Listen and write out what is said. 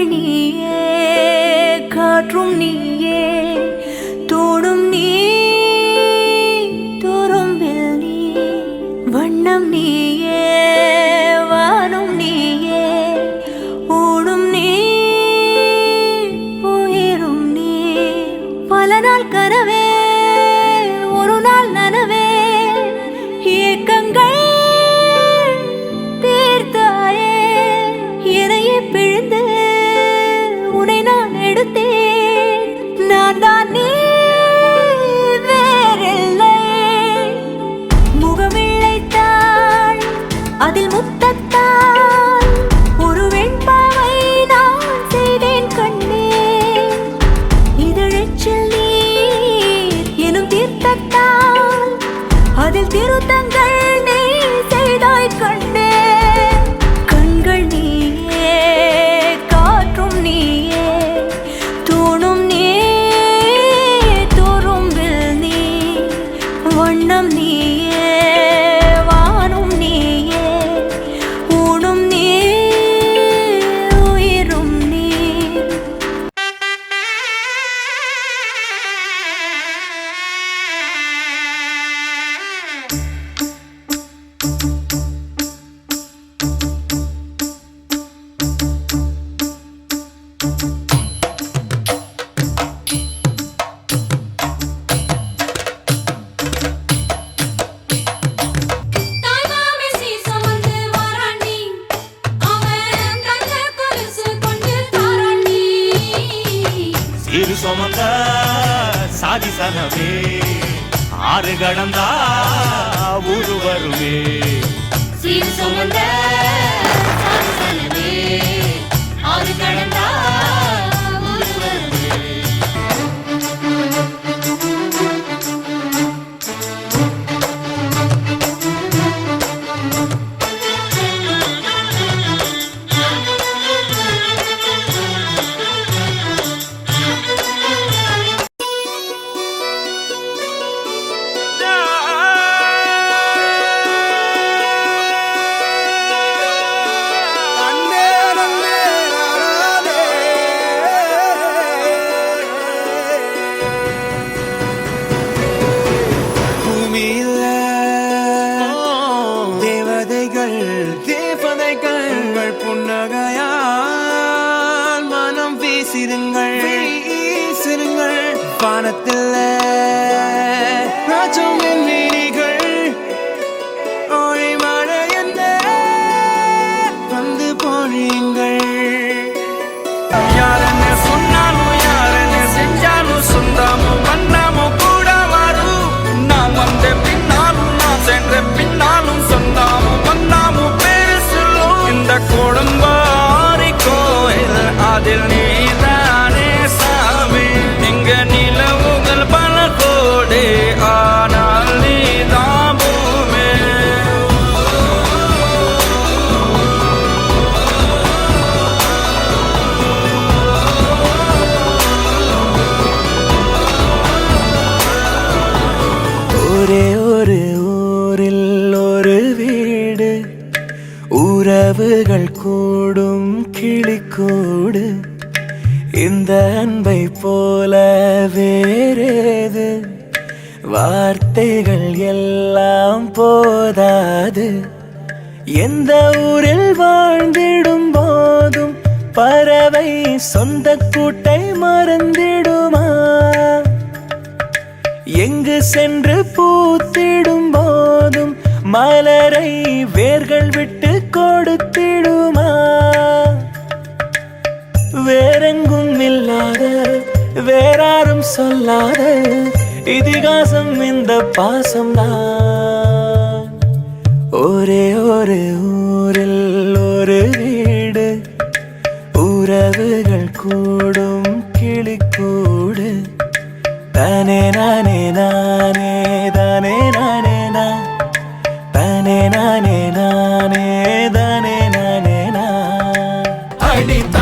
நிழல் நீயே காற்றும் நீயே தோடும் நீ துரும்பில் நீ வண்ணம் நீயே. சனமே ஆறு கடந்தா ஊரு வருமே. சீர் சுமந்த சாசனமே ஆறு கடந்தா உறவுகள் கூடும் கிளிக்கூடு இந்த அன்பை போல வேறேது? வார்த்தைகள் எல்லாம் போதாது. எந்த ஊரில் வாழ்ந்திடும் போதும் பறவை சொந்த கூட்டை மறந்திடுமா? எங்கு சென்று பூத்திடும் போதும் மலரை வேர்கள் விட்டு கொடுத்திடுமா? வேறெங்கும் இல்லாத வேறாரும் சொல்லாத இதிகாசம் இந்த பாசம் தான் ஒரே ஒரு ஊரில் ஒரு வீடு உறவுகள் கூடும் கிளிக்கூடு தானே நானே நானே தானே நானே நான். தானே நானே நான் ID.